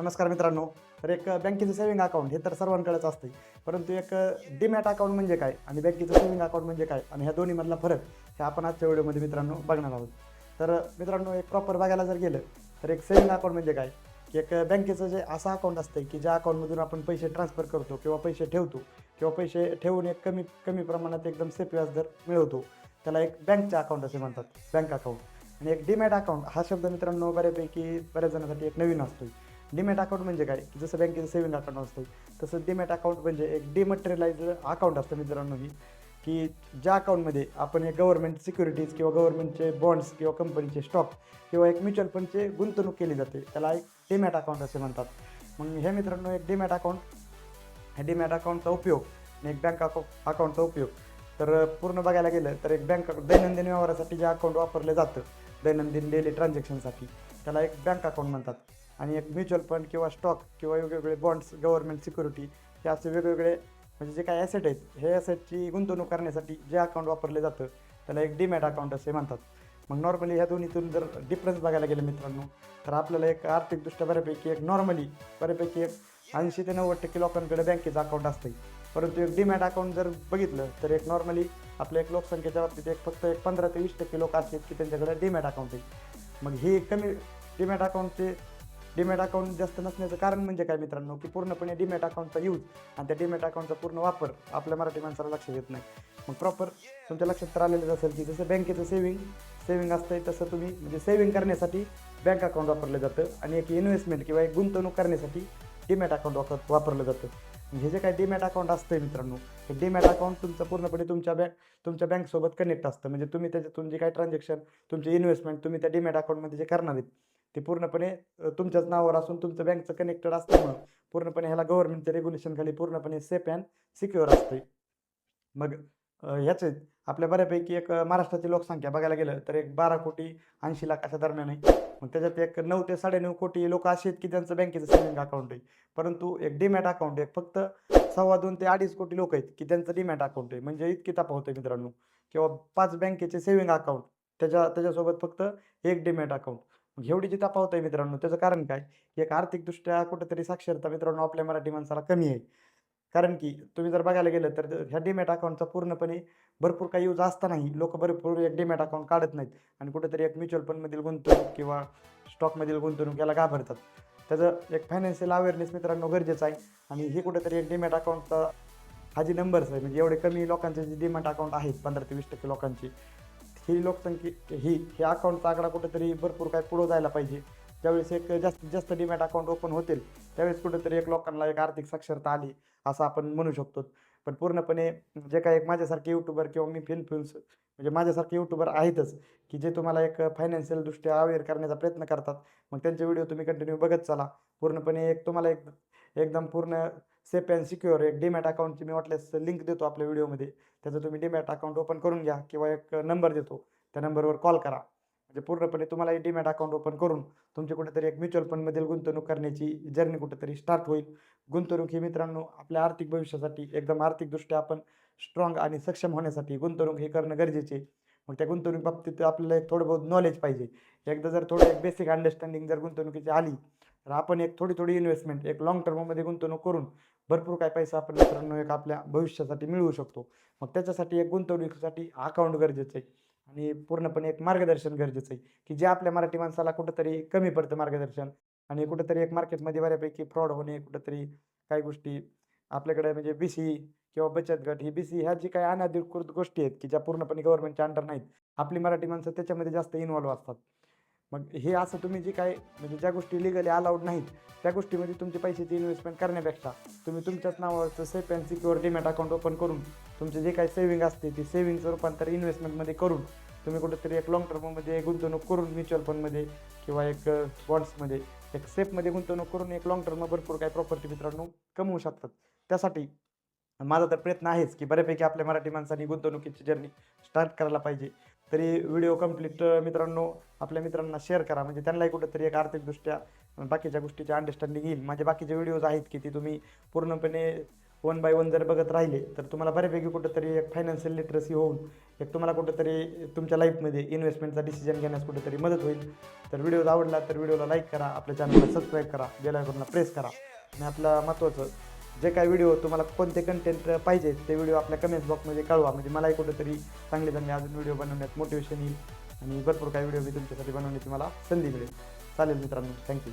नमस्कार मित्रांनो. तर एक बँकेचं सेव्हिंग अकाउंट हे तर सर्वांकडेच असते परंतु एक डीमॅट अकाउंट म्हणजे काय आणि बँकेचं सेव्हिंग अकाउंट म्हणजे काय आणि ह्या दोन्हीमधला फरक हे आपण आजच्या व्हिडिओमध्ये मित्रांनो बघणार आहोत. तर मित्रांनो एक प्रॉपर बघायला जर गेलं तर एक सेव्हिंग अकाउंट म्हणजे काय? की एक बँकेचं जे असं अकाउंट असतं की ज्या अकाउंटमधून आपण पैसे ट्रान्सफर करतो किंवा पैसे ठेवतो किंवा पैसे ठेवून एक कमी कमी प्रमाणात एकदम सेफ व्याजदर मिळवतो त्याला एक बँकचे अकाउंट असे म्हणतात बँक अकाउंट आणि एक डीमॅट अकाउंट हा शब्द मित्रांनो बऱ्यापैकी बऱ्याच जणांसाठी एक नवीन असतो डीमॅट अकाउंट म्हणजे काय? की जसं बँकेचं सेव्हिंग अकाउंट असतं तसं डीमॅट अकाउंट म्हणजे एक डिमटेरियलाइज अकाउंट असतं मित्रांनो ही. की ज्या अकाउंटमध्ये आपण हे गव्हर्नमेंट सिक्युरिटीज किंवा गव्हर्नमेंटचे बॉन्ड्स किंवा कंपनीचे स्टॉक किंवा एक म्युच्युअल फंडचे गुंतवणूक केली जाते त्याला एक डीमॅट अकाउंट असे म्हणतात. मग हे मित्रांनो एक डीमॅट अकाउंट हे डीमॅट अकाउंटचा उपयोग आणि एक बँक अकाउंट अकाउंटचा उपयोग. तर पूर्ण बघायला गेलं तर एक बँक दैनंदिन व्यवहारासाठी जे अकाउंट वापरलं जातं दैनंदिन डेली ट्रान्झॅक्शनसाठी त्याला एक बँक अकाउंट म्हणतात. आणि एक म्युच्युअल फंड किंवा स्टॉक किंवा वेगवेगळे बॉन्ड्स गव्हर्नमेंट सिक्युरिटी हे असे वेगवेगळे म्हणजे जे काही ॲसेट आहेत हे ॲसेटची गुंतवणूक करण्यासाठी जे अकाउंट वापरले जातं त्याला एक डीमॅट अकाउंट असे म्हणतात. मग नॉर्मली ह्या दोन्हीतून जर डिफरन्स बघायला गेलं मित्रांनो तर आपल्याला एक आर्थिकदृष्ट्या बऱ्यापैकी एक नॉर्मली बऱ्यापैकी एक ऐंशी ते नव्वद टक्के लोकांकडे बँकेचं अकाउंट असतं परंतु एक डीमॅट अकाउंट जर बघितलं तर एक नॉर्मली आपल्या एक लोकसंख्येच्या बाबतीत एक फक्त एक पंधरा ते वीस टक्के लोक असतात की त्यांच्याकडे डीमॅट अकाउंट आहे. मग हे कमी डीमॅट अकाउंटचे डीमॅट अकाउंट जास्त नसण्याचं कारण म्हणजे काय मित्रांनो? की पूर्णपणे डीमॅट अकाउंटचा यूज आणि त्या डीमॅट अकाउंटचा पूर्ण वापर आपल्या मराठी माणसाला लक्ष देत नाही. मग प्रॉपर तुमच्या लक्षात तर आलेलंच असेल की जसं बँकेचं सेव्हिंग सेव्हिंग असतंय तसं तुम्ही म्हणजे सेव्हिंग करण्यासाठी बँक अकाउंट वापरलं जातं आणि एक इन्व्हेस्टमेंट किंवा एक गुंतवणूक करण्यासाठी डीमॅट अकाउंट वापर वापरलं जातं. हे जे काय डीमॅट अकाउंट असतंय मित्रांनो हे डीमॅट अकाउंट तुमचं पूर्णपणे तुमच्या बँक तुमच्या बँकसोबत कनेक्ट असतं. म्हणजे तुम्ही त्याच्यातून जे काय ट्रान्झॅक्शन तुमचे इन्व्हेस्टमेंट तुम्ही त्या डीमॅट अकाउंटमध्ये जे करणार आहेत ते पूर्णपणे तुमच्याच नावावर असून तुमचं बँकचं कनेक्टेड असल्यामुळं पूर्णपणे ह्याला गव्हर्नमेंटच्या रेग्युलेशनखाली पूर्णपणे सेफ अँड सिक्युअर असते मग ह्याचे आपल्या बऱ्यापैकी एक महाराष्ट्राची लोकसंख्या बघायला गेलं तर एक बारा कोटी ऐंशी लाखाच्या दरम्यान आहे. मग त्याच्यात एक नऊ ते साडेनऊ कोटी लोक असे आहेत की त्यांचं बँकेचं सेव्हिंग अकाउंट आहे. परंतु एक डीमॅट अकाउंट एक फक्त सव्वा दोन ते अडीच कोटी लोक आहेत की त्यांचं डीमॅट अकाउंट आहे. म्हणजे इतकी तफावत आहे मित्रांनो. किंवा पाच बँकेचे सेव्हिंग अकाउंट त्याच्या त्याच्यासोबत फक्त एक डीमॅट अकाउंट मग एवढी जी तफावत आहे मित्रांनो त्याचं कारण काय? एक आर्थिकदृष्ट्या कुठेतरी साक्षरता मित्रांनो आपल्या मराठी माणसाला कमी आहे. कारण की तुम्ही जर बघायला गेलं तर ह्या डीमॅट अकाउंटचा पूर्णपणे भरपूर काही यूज असतानाही लोक भरपूर एक डीमॅट अकाउंट काढत नाहीत आणि कुठेतरी एक म्युच्युअल फंडमधील गुंतवणूक किंवा स्टॉकमधील गुंतवणूक याला घाबरतात. त्याचं एक फायनान्शियल अवेअरनेस मित्रांनो गरजेचं आहे आणि हे कुठेतरी एक डीमॅट अकाउंटचा हा जी नंबर्स आहे म्हणजे एवढे कमी लोकांचे जे डीमॅट अकाउंट आहेत पंधरा ते वीस टक्के लोकांची ही लोकसंख्या ही हे अकाउंटचा आकडा कुठेतरी भरपूर काय पुढं जायला पाहिजे. ज्यावेळेस एक जास्तीत जास्त डीमॅट अकाउंट ओपन होतील त्यावेळेस कुठेतरी एक लोकांना एक आर्थिक साक्षरता आली असं आपण म्हणू शकतो. पण पूर्णपणे जे काही एक माझ्यासारखे यूट्यूबर किंवा मी फिल्मफिल्म्स म्हणजे माझ्यासारखे यूट्यूबर आहेतच की जे तुम्हाला एक फायनान्शियल दृष्ट्या अवेअर करण्याचा प्रयत्न करतात मग त्यांचे व्हिडिओ तुम्ही कंटिन्यू बघत चला. पूर्णपणे एक तुम्हाला एक एकदम पूर्ण सेफ अँड सिक्युअर एक डीमॅट अकाउंटची मी वाटल्यास लिंक देतो आपल्या व्हिडिओमध्ये त्याचं तुम्ही डीमॅट अकाउंट ओपन करून घ्या किंवा एक नंबर देतो. त्या नंबरवर कॉल करा. म्हणजे पूर्णपणे तुम्हाला एक डीमॅट अकाउंट ओपन करून तुमची कुठेतरी एक म्युच्युअल फंडमधील गुंतवणूक करण्याची जर्नी कुठेतरी स्टार्ट होईल. गुंतवणूक ही मित्रांनो आपल्या आर्थिक भविष्यासाठी एकदम आर्थिकदृष्ट्या आपण स्ट्रॉंग आणि सक्षम होण्यासाठी गुंतवणूक हे करणं गरजेचे आहे. मग त्या गुंतवणूक बाबतीत आपल्याला एक थोडं बहुत नॉलेज पाहिजे. एकदा जर थोडं एक बेसिक अंडरस्टँडिंग जर गुंतवणुकीची आली तर आपण एक थोडी थोडी इन्व्हेस्टमेंट एक लॉंग टर्ममध्ये गुंतवणूक करून भरपूर काय पैसा आपण मित्रांनो एक आपल्या भविष्यासाठी मिळवू शकतो. मग त्याच्यासाठी एक गुंतवणुकीसाठी अकाउंट गरजेचं आहे. आणि पूर्णपणे एक मार्गदर्शन गरजेचं आहे. की जे आपल्या मराठी माणसाला कुठंतरी कमी पडतं मार्गदर्शन आणि कुठंतरी एक मार्केटमध्ये बऱ्यापैकी फ्रॉड होणे कुठंतरी काही गोष्टी आपल्याकडे म्हणजे बी सी किंवा बचत गट ही बी सी ह्या जी काही अनधिकृत गोष्टी आहेत की ज्या पूर्णपणे गव्हर्नमेंटच्या अंडर नाहीत आपली मराठी माणसं त्याच्यामध्ये जास्त इन्व्हॉल्व असतात. मग हे असं तुम्ही जे काय म्हणजे ज्या गोष्टी लिगली अलाउड नाहीत त्या गोष्टीमध्ये तुमचे पैशाची इन्व्हेस्टमेंट करण्यापेक्षा तुम्ही तुमच्याच नावावरचं safe and secure demat account open करून तुमचे जे काही सेव्हिंग असते ती सेव्हिंगचं रूपांतर इन्व्हेस्टमेंटमध्ये करून तुम्ही कुठेतरी एक लॉंग टर्ममध्ये गुंतवणूक करून म्युच्युअल फंडमध्ये किंवा एक बॉन्ड्समध्ये एक सेफमध्ये गुंतवणूक करून एक लॉंग टर्म भरपूर काही प्रॉपर्टी मित्रांनो कमवू शकतात. त्यासाठी माझा तर प्रयत्न आहेच की बऱ्यापैकी आपल्या मराठी माणसांनी गुंतवणुकीची जर्नी स्टार्ट करायला पाहिजे. तरी व्हिडिओ कंप्लीट मित्रांनो आपल्या मित्रांना शेअर करा. म्हणजे त्यांनाही कुठंतरी एक आर्थिकदृष्ट्या बाकीच्या गोष्टीची अंडरस्टँडिंग येईल. माझे बाकीचे व्हिडिओज आहेत की ते तुम्ही पूर्णपणे वन बाय वन जर बघत राहिले तर तुम्हाला बऱ्यापैकी कुठंतरी एक फायनान्शियल लिटरसी होऊन एक तुम्हाला कुठंतरी तुमच्या लाईफमध्ये इन्व्हेस्टमेंटचा डिसिजन घेण्यास कुठेतरी मदत होईल. तर व्हिडिओज आवडला तर व्हिडिओला लाईक करा. आपल्या चॅनलला सबस्क्राईब करा. बेल आयकॉनला प्रेस करा. आणि आपलं महत्त्वाचं जे काही व्हिडिओ तुम्हाला कोणते कंटेंट पाहिजे ते व्हिडिओ आपल्या कमेंट्स बॉक्समध्ये कळवा. म्हणजे मलाही कुठेतरी चांगले चांगले अजून व्हिडिओ बनवण्यात मोटिवेशन येईल. आणि भरपूर काही व्हिडिओ मी तुमच्यासाठी बनवण्याची मला संधी मिळेल. चालेल मित्रांनो थँक्यू